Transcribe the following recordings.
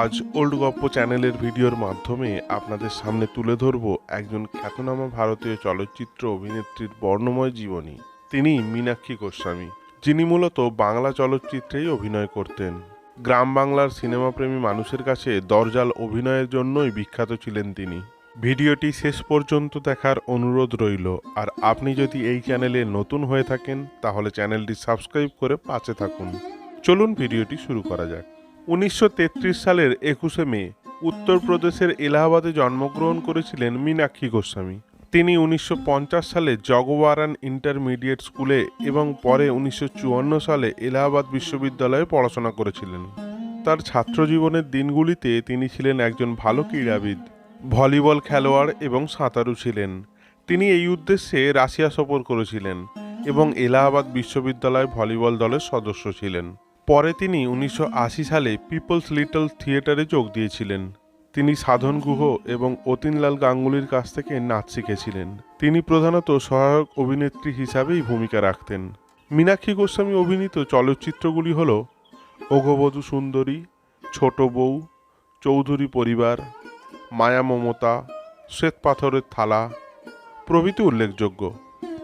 আজ ওল্ড গপ্প চ্যানেলের ভিডিওর মাধ্যমে আপনাদের সামনে তুলে ধরব একজন খ্যাতনামা ভারতীয় চলচ্চিত্র অভিনেত্রীর বর্ণময় জীবনী। তিনি মীনাক্ষী গোস্বামী, যিনি মূলত বাংলা চলচ্চিত্রেই অভিনয় করতেন। গ্রাম বাংলার সিনেমাপ্রেমী মানুষের কাছে দরজাল অভিনয়ের জন্যই বিখ্যাত ছিলেন তিনি। ভিডিওটি শেষ পর্যন্ত দেখার অনুরোধ রইল, আর আপনি যদি এই চ্যানেলে নতুন হয়ে থাকেন, তাহলে চ্যানেলটি সাবস্ক্রাইব করে পাশে থাকুন। চলুন ভিডিওটি শুরু করা যাক। উনিশশো তেত্রিশ সালের একুশে মে উত্তরপ্রদেশের এলাহাবাদে জন্মগ্রহণ করেছিলেন মীনাক্ষী গোস্বামী। তিনি উনিশশো পঞ্চাশ সালে জগওয়ারান ইন্টারমিডিয়েট স্কুলে এবং পরে উনিশশো চুয়ান্ন সালে এলাহাবাদ বিশ্ববিদ্যালয়ে পড়াশোনা করেছিলেন। তার ছাত্র জীবনের দিনগুলিতে তিনি ছিলেন একজন ভালো ক্রীড়াবিদ, ভলিবল খেলোয়াড় এবং সাঁতারু ছিলেন। তিনি এই উদ্দেশ্যে রাশিয়া সফর করেছিলেন এবং এলাহাবাদ বিশ্ববিদ্যালয় ভলিবল দলের সদস্য ছিলেন। পরে তিনি উনিশশো আশি সালে পিপলস লিটল থিয়েটারে যোগ দিয়েছিলেন। তিনি সাধন গুহ এবং অতীনলাল গাঙ্গুলির কাছ থেকে নাচ শিখেছিলেন। তিনি প্রধানত সহায়ক অভিনেত্রী হিসাবেই ভূমিকা রাখতেন। মীনাক্ষী গোস্বামী অভিনীত চলচ্চিত্রগুলি হল ওঘবধূ সুন্দরী, ছোট বউ, চৌধুরী পরিবার, মায়া মমতা, শ্বেত পাথরের থালা প্রভৃতি উল্লেখযোগ্য।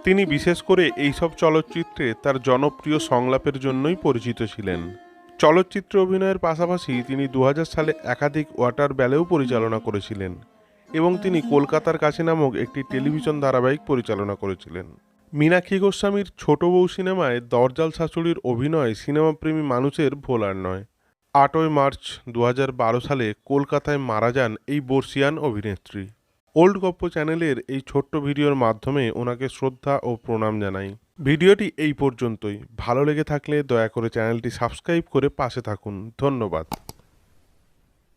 তিনি বিশেষ করে এইসব চলচ্চিত্রে তার জনপ্রিয় সংলাপের জন্যই পরিচিত ছিলেন। চলচ্চিত্র অভিনয়ের পাশাপাশি তিনি দু হাজার সালে একাধিক ওয়াটার ব্যালেও পরিচালনা করেছিলেন এবং তিনি কলকাতার কাছে নামক একটি টেলিভিশন ধারাবাহিক পরিচালনা করেছিলেন। মীনাক্ষী গোস্বামীর ছোট বউ সিনেমায় দরজাল শাশুড়ির অভিনয় সিনেমাপ্রেমী মানুষের ভোলার নয়। আটই মার্চ দু হাজার বারো সালে কলকাতায় মারা যান এই বর্ষিয়ান অভিনেত্রী। ওল্ড গপ্প চ্যানেলের এই ছোট্ট ভিডিওর মাধ্যমে ওনাকে শ্রদ্ধা ও প্রণাম জানাই। ভিডিওটি এই পর্যন্তই। ভালো লেগে থাকলে দয়া করে চ্যানেলটি সাবস্ক্রাইব করে পাশে থাকুন। ধন্যবাদ।